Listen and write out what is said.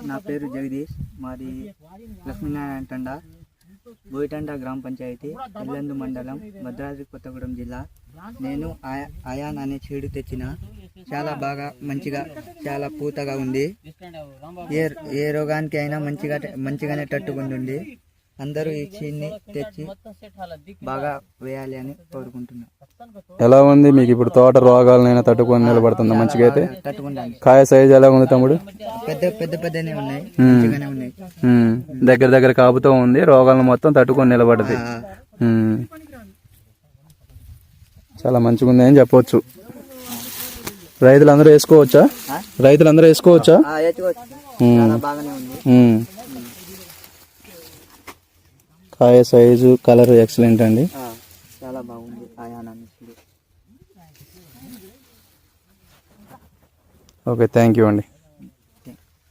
నా పేరు జగదీష్ మాది లక్ష్మీనారాయణ తండ బోయిటండ గ్రామ పంచాయతీ ఎల్లందు మండలం భద్రాద్రి కొత్తగూడెం జిల్లా. నేను ఆయా- అయాన్ అనే చెడు తెచ్చిన చాలా బాగా మంచిగా చాలా పూతగా ఉంది. ఏ ఏ రోగానికి అయినా మంచిగా మంచిగానే తట్టుకుంటుంది. అందరూ ఈ చీన్ని తెచ్చి బాగా వేయాలి అని కోరుకుంటున్నాను ఎలా ఉంది? మీకు ఇప్పుడు తోట రోగాలనైనా తట్టుకొని నిలబడుతుందా? మంచిగా అయితే? కాయ సైజ్ ఎలా ఉంది తమ్ముడు? దగ్గర దగ్గర కాపుతో ఉంది. రోగాలను మొత్తం తట్టుకొని నిలబడది. చాలా మంచిగా ఉంది అని చెప్పవచ్చు రైతులందరూ వేసుకోవచ్చా? రైతులందరూ వేసుకోవచ్చా. కాయ సైజు కలర్ ఎక్సలెంట్ అండి. బాగుంది ఓకే థ్యాంక్ యూ అండి.